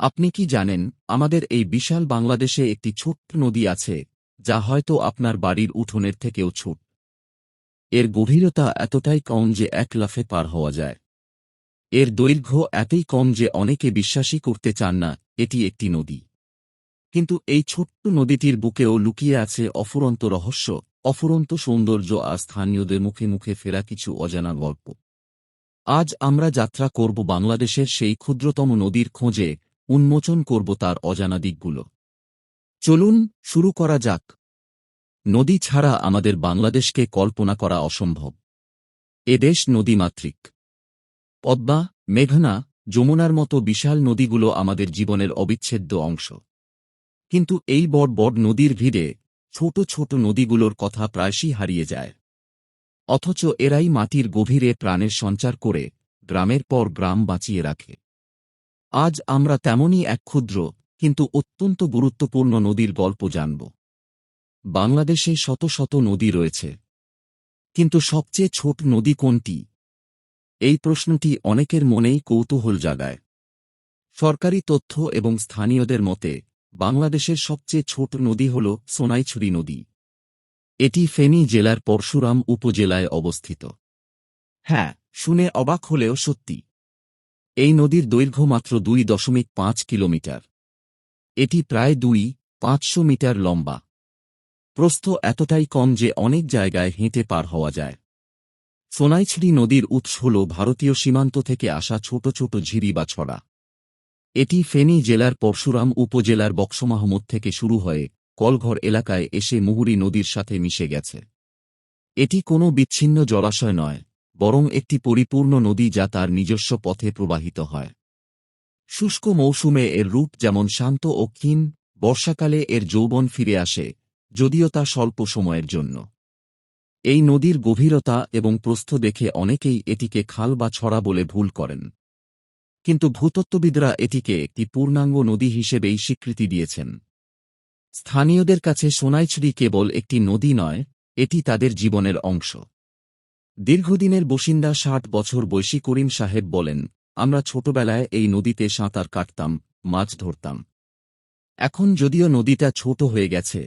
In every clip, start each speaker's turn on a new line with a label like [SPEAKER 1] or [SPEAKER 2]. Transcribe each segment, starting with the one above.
[SPEAKER 1] আপনি কি জানেন, আমাদের এই বিশাল বাংলাদেশে একটি ছোট্ট নদী আছে, যা হয়তো আপনার বাড়ির উঠোনের থেকেও ছোট। এর গভীরতা এতটাই কম যে এক লাফে পার হওয়া যায়। এর দৈর্ঘ্য এতই কম যে অনেকে বিশ্বাসই করতে চান না, এটি একটি নদী। কিন্তু এই ছোট্ট নদীটির বুকেও লুকিয়ে আছে অফুরন্ত রহস্য, অফুরন্ত সৌন্দর্য আর স্থানীয়দের মুখে মুখে ফেরা কিছু অজানা গল্প। আজ আমরা যাত্রা করব বাংলাদেশের সেই ক্ষুদ্রতম নদীর খোঁজে উন্মোচন করব তার অজানা দিকগুলো। চলুন শুরু করা যাক। নদী ছাড়া আমাদের বাংলাদেশকে কল্পনা করা অসম্ভব। এদেশ নদীমাতৃক। পদ্মা, মেঘনা, যমুনার মতো বিশাল নদীগুলো আমাদের জীবনের অবিচ্ছেদ্য অংশ। কিন্তু এই বড় বড় নদীর ভিড়ে ছোট ছোট নদীগুলোর কথা প্রায়শই হারিয়ে যায়। অথচ এরাই মাটির গভীরে প্রাণের সঞ্চার করে গ্রামের পর গ্রাম বাঁচিয়ে রাখে। আজ আমরা তেমনই এক ক্ষুদ্র, কিন্তু অত্যন্ত গুরুত্বপূর্ণ নদীর গল্প জানব। বাংলাদেশে শত শত নদী রয়েছে। কিন্তু সবচেয়ে ছোট নদী কোনটি? এই প্রশ্নটি অনেকের মনেই কৌতূহল জাগায়। সরকারি তথ্য এবং স্থানীয়দের মতে, বাংলাদেশের সবচেয়ে ছোট নদী হল সোনাইছড়ি নদী। এটি ফেনী জেলার পরশুরাম উপজেলায় অবস্থিত। হ্যাঁ শুনে অবাক হলেও সত্যি। এই নদীর দৈর্ঘ্য মাত্র দুই দশমিক পাঁচ কিলোমিটার। এটি প্রায় দুই পাঁচশো মিটার লম্বা। প্রস্থ এতটাই কম যে অনেক জায়গায় হেঁটে পার হওয়া যায়। সোনাইছড়ি নদীর উৎস হল ভারতীয় সীমান্ত থেকে আসা ছোট ছোট ঝিরি বা ছড়া। এটি ফেনী জেলার পরশুরাম উপজেলার বক্সমাহমুদ থেকে শুরু হয়ে কলঘর এলাকায় এসে মুহুরী নদীর সাথে মিশে গেছে। এটি কোনো বিচ্ছিন্ন জলাশয় নয়। বরং একটি পরিপূর্ণ নদী যা তার নিজস্ব পথে প্রবাহিত হয়। শুষ্ক মৌসুমে এর রূপ যেমন শান্ত ও ক্ষীণ, বর্ষাকালে এর যৌবন ফিরে আসে, যদিও তা স্বল্প সময়ের জন্য। এই নদীর গভীরতা এবং প্রস্থ দেখে অনেকেই এটিকে খাল বা ছড়া বলে ভুল করেন। কিন্তু ভূতত্ত্ববিদরা এটিকে একটি পূর্ণাঙ্গ নদী হিসেবেই স্বীকৃতি দিয়েছেন। স্থানীয়দের কাছে সোনাইছড়ি কেবল একটি নদী নয়, এটি তাদের জীবনের অংশ। দীর্ঘদিনের বসিন্দা ষাট বছর বয়সী করিম সাহেব বলেন, আমরা ছোটবেলায় এই নদীতে সাঁতার কাটতাম, মাছ ধরতাম। এখন যদিও নদীটা ছোট হয়ে গেছে,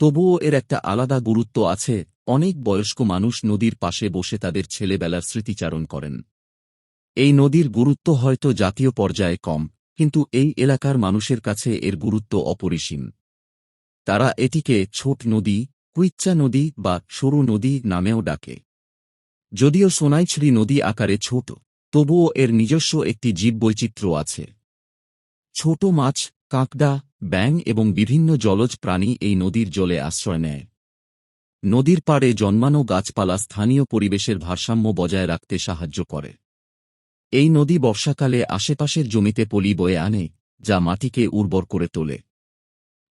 [SPEAKER 1] তবুও এর একটা আলাদা গুরুত্ব আছে, অনেক বয়স্ক মানুষ নদীর পাশে বসে তাদের ছেলেবেলার স্মৃতিচারণ করেন। এই নদীর গুরুত্ব হয়তো জাতীয় পর্যায়ে কম, কিন্তু এই এলাকার মানুষের কাছে এর গুরুত্ব অপরিসীম। তারা এটিকে ছোট নদী, কুইচ্চা নদী বা সরু নদী নামেও ডাকে। যদিও সোনাইছড়ি নদী আকারে ছোট, তবুও এর নিজস্ব একটি জীববৈচিত্র্য আছে। ছোট মাছ, কাঁকড়া ব্যাং এবং বিভিন্ন জলজ প্রাণী এই নদীর জলে আশ্রয় নেয়। নদীর পাড়ে জন্মানো গাছপালা স্থানীয় পরিবেশের ভারসাম্য বজায় রাখতে সাহায্য করে। এই নদী বর্ষাকালে আশেপাশের জমিতে পলি বয়ে আনে, যা মাটিকে উর্বর করে তোলে।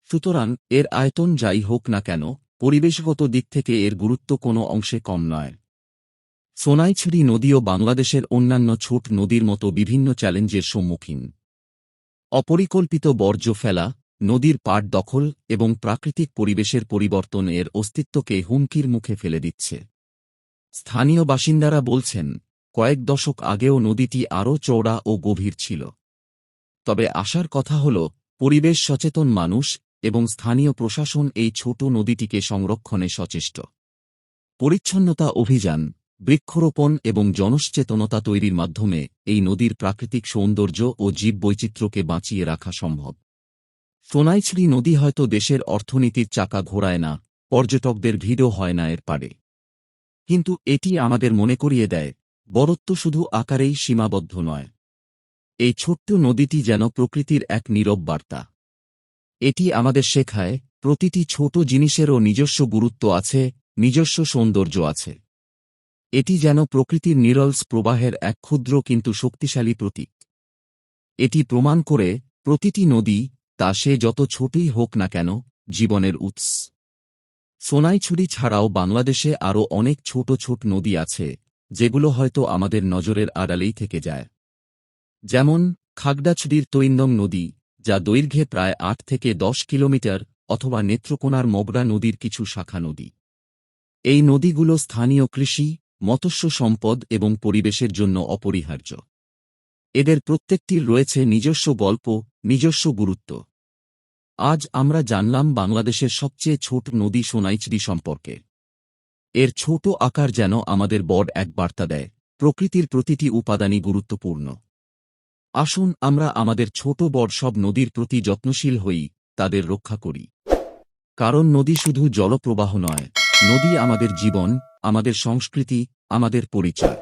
[SPEAKER 1] সুতরাং এর আয়তন যাই হোক না কেন, পরিবেশগত দিক থেকে এর গুরুত্ব কোনো অংশে কম নয়। সোনাইছড়ি নদীও বাংলাদেশের অন্যান্য ছোট নদীর মতো বিভিন্ন চ্যালেঞ্জের সম্মুখীন। অপরিকল্পিত বর্জ্য ফেলা, নদীর পাট দখল এবং প্রাকৃতিক পরিবেশের পরিবর্তন এর অস্তিত্বকে হুমকির মুখে ফেলে দিচ্ছে। স্থানীয় বাসিন্দারা বলছেন, কয়েক দশক আগেও নদীটি আরও চওড়া ও গভীর ছিল। তবে আসার কথা হল, পরিবেশ সচেতন মানুষ এবং স্থানীয় প্রশাসন এই ছোট নদীটিকে সংরক্ষণে সচেষ্ট। পরিচ্ছন্নতা অভিযান বৃক্ষরোপণ এবং জনসচেতনতা তৈরির মাধ্যমে এই নদীর প্রাকৃতিক সৌন্দর্য ও জীববৈচিত্র্যকে বাঁচিয়ে রাখা সম্ভব। সোনাইছড়ি নদী হয়তো দেশের অর্থনীতির চাকা ঘোরায় না, পর্যটকদের ভিড়ও হয় না এর পারে। কিন্তু এটি আমাদের মনে করিয়ে দেয় বরত্ব শুধু আকারেই সীমাবদ্ধ নয়। এই ছোট্ট নদীটি যেন প্রকৃতির এক নীরব বার্তা। এটি আমাদের শেখায়, প্রতিটি ছোট জিনিসেরও নিজস্ব গুরুত্ব আছে, নিজস্ব সৌন্দর্য আছে। এটি যেন প্রকৃতির নিরলস প্রবাহের এক ক্ষুদ্র কিন্তু শক্তিশালী প্রতীক। এটি প্রমাণ করে প্রতিটি নদী, তা সে যত ছোটই হোক না কেন, জীবনের উৎস। সোনাইছড়ি ছাড়াও বাংলাদেশে আরও অনেক ছোট ছোট নদী আছে, যেগুলো হয়তো আমাদের নজরের আড়ালেই থেকে যায়। যেমন খাগড়াছড়ির তৈন্দং নদী, যা দৈর্ঘ্যে প্রায় আট থেকে দশ কিলোমিটার অথবা নেত্রকোনার মগরা নদীর কিছু শাখা নদী। এই নদীগুলো স্থানীয় কৃষি মৎস্য সম্পদ এবং পরিবেশের জন্য অপরিহার্য। এদের প্রত্যেকটির রয়েছে নিজস্ব গল্প, নিজস্ব গুরুত্ব। আজ আমরা জানলাম বাংলাদেশের সবচেয়ে ছোট নদী সোনাইচড়ি সম্পর্কে। এর ছোট আকার যেন আমাদের বড় এক বার্তা দেয়, প্রকৃতির প্রতিটি উপাদানই গুরুত্বপূর্ণ। আসুন আমরা আমাদের ছোট বড় সব নদীর প্রতি যত্নশীল হই, তাদের রক্ষা করি। কারণ নদী শুধু জলপ্রবাহ নয়, নদী আমাদের জীবন আমাদের সংস্কৃতি আমাদের পরিচয়।